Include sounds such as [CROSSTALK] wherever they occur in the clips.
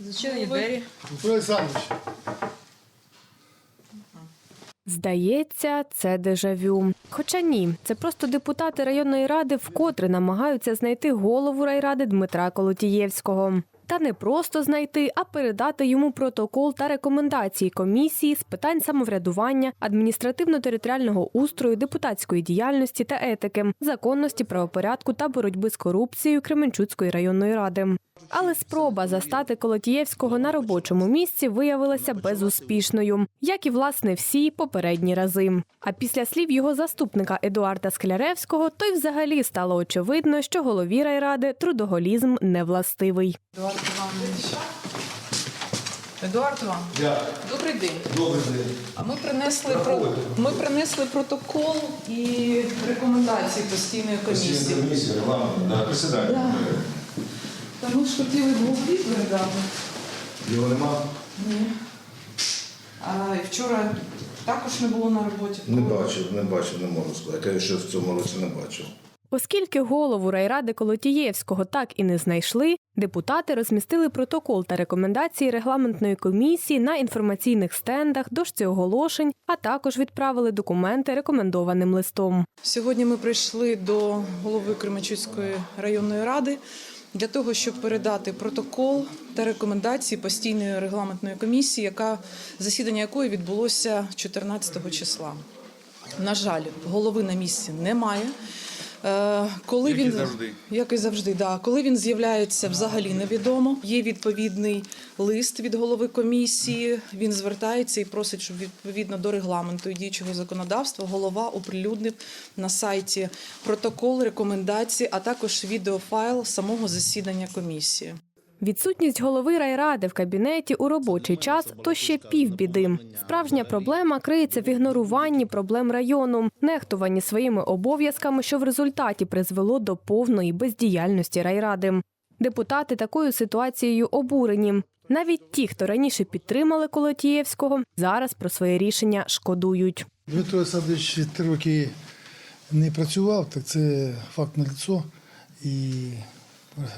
Зачинені двері. Микола Олександрович, Здається, це дежавю. Хоча ні, це просто депутати районної ради вкотре намагаються знайти голову райради Дмитра Колотієвського. Та не просто знайти, а передати йому протокол та рекомендації комісії з питань самоврядування, адміністративно-територіального устрою, депутатської діяльності та етики, законності, правопорядку та боротьби з корупцією Кременчуцької районної ради. Але спроба застати Колотієвського на робочому місці виявилася безуспішною, як і власне всі попередні рази. А після слів його заступника Едуарда Скляревського, то й взагалі стало очевидно, що голові райради трудоголізм не властивий. Едуард Іванович. Едуард Іванович, я добрий день. добрий день. А ми принесли про ми принесли протокол і рекомендації постійної комісії. Комісія, регламент, да, присідайте. Да. Та ми ж хотіли голові передати. Його нема? Ні. А і вчора також не було на роботі. Не бачив, не бачив, не можу сказати. Я ще в цьому році не бачив. Оскільки голову райради Колотієвського так і не знайшли, депутати розмістили протокол та рекомендації регламентної комісії на інформаційних стендах, дошці оголошень, а також відправили документи рекомендованим листом. Сьогодні ми прийшли до голови Кременчуцької районної ради для того, щоб передати протокол та рекомендації постійної регламентної комісії, яка засідання якої відбулося 14 числа. На жаль, голови на місці немає. Е, Коли Як і він завжди. як і завжди, да. Коли він з'являється, взагалі невідомо. Є відповідний лист від голови комісії. Він звертається і просить, щоб відповідно до регламенту і діючого законодавства голова оприлюднив на сайті протокол, рекомендації, а також відеофайл самого засідання комісії. Відсутність голови райради в кабінеті у робочий час то ще півбіди. Справжня проблема криється в ігноруванні проблем району, нехтуванні своїми обов'язками, що в результаті призвело до повної бездіяльності райради. Депутати такою ситуацією обурені. Навіть ті, хто раніше підтримали Колотієвського, зараз про своє рішення шкодують. Дмитро Олександрович три роки не працював, так це факт на лицо. І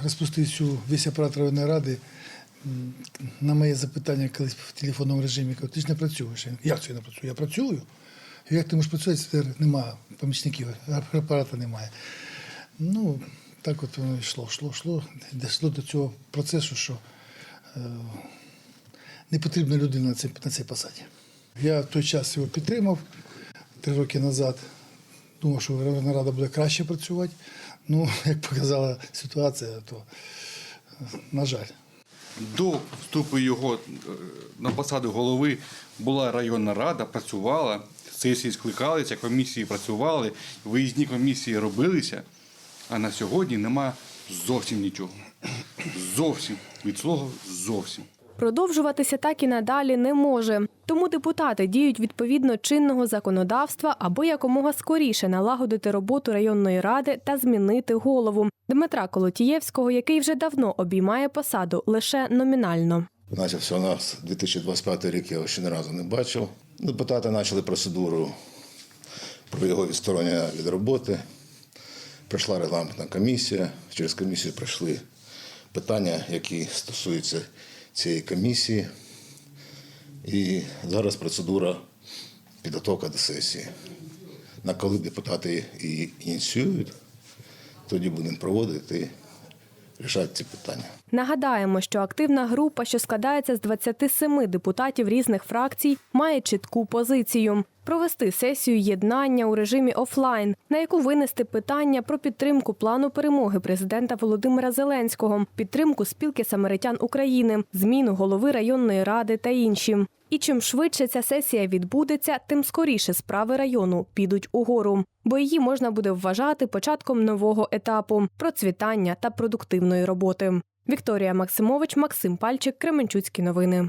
розпустив всю весь апарат районної ради. На моє запитання колись в телефонному режимі, кажу, ти ж не працюєш. Як це я не працюю? Я працюю. Як ти можеш працювати, тепер немає помічників, апарата немає. Ну, так от воно йшло, йшло, йшло, дійшло до цього процесу, що е, не потрібна людина на цій, на цій посаді. Я в той час його підтримав три роки назад. Думав, що Верховна Рада буде краще працювати. Ну, [LAUGHS] як показала ситуація, то, на жаль. До вступу його е, на посаду голови була районна рада, працювала, сесії скликалися, комісії працювали, виїзні комісії робилися, а на сьогодні нема зовсім нічого. Зовсім. Від слова зовсім. Продовжуватися так і надалі не може. Тому депутати діють відповідно чинного законодавства або якомога скоріше налагодити роботу районної ради та змінити голову Дмитра Колотієвського, який вже давно обіймає посаду лише номінально. Почався у нас 2025 рік, я ще ні разу не бачив. Депутати почали процедуру про його відсторонення від роботи. Прийшла регламентна комісія. Через комісію пройшли питання, які стосуються цієї комісії. І зараз процедура підготовка до сесії. На коли депутати її ініціюють, тоді будемо проводити рішати ці питання. Нагадаємо, що активна група, що складається з 27 депутатів різних фракцій, має чітку позицію провести сесію єднання у режимі офлайн, на яку винести питання про підтримку плану перемоги президента Володимира Зеленського, підтримку спілки самаритян України, зміну голови районної ради та інші. І чим швидше ця сесія відбудеться, тим скоріше справи району підуть угору, бо її можна буде вважати початком нового етапу процвітання та продуктивної роботи. Вікторія Максимович, Максим Пальчик, Кременчуцькі новини.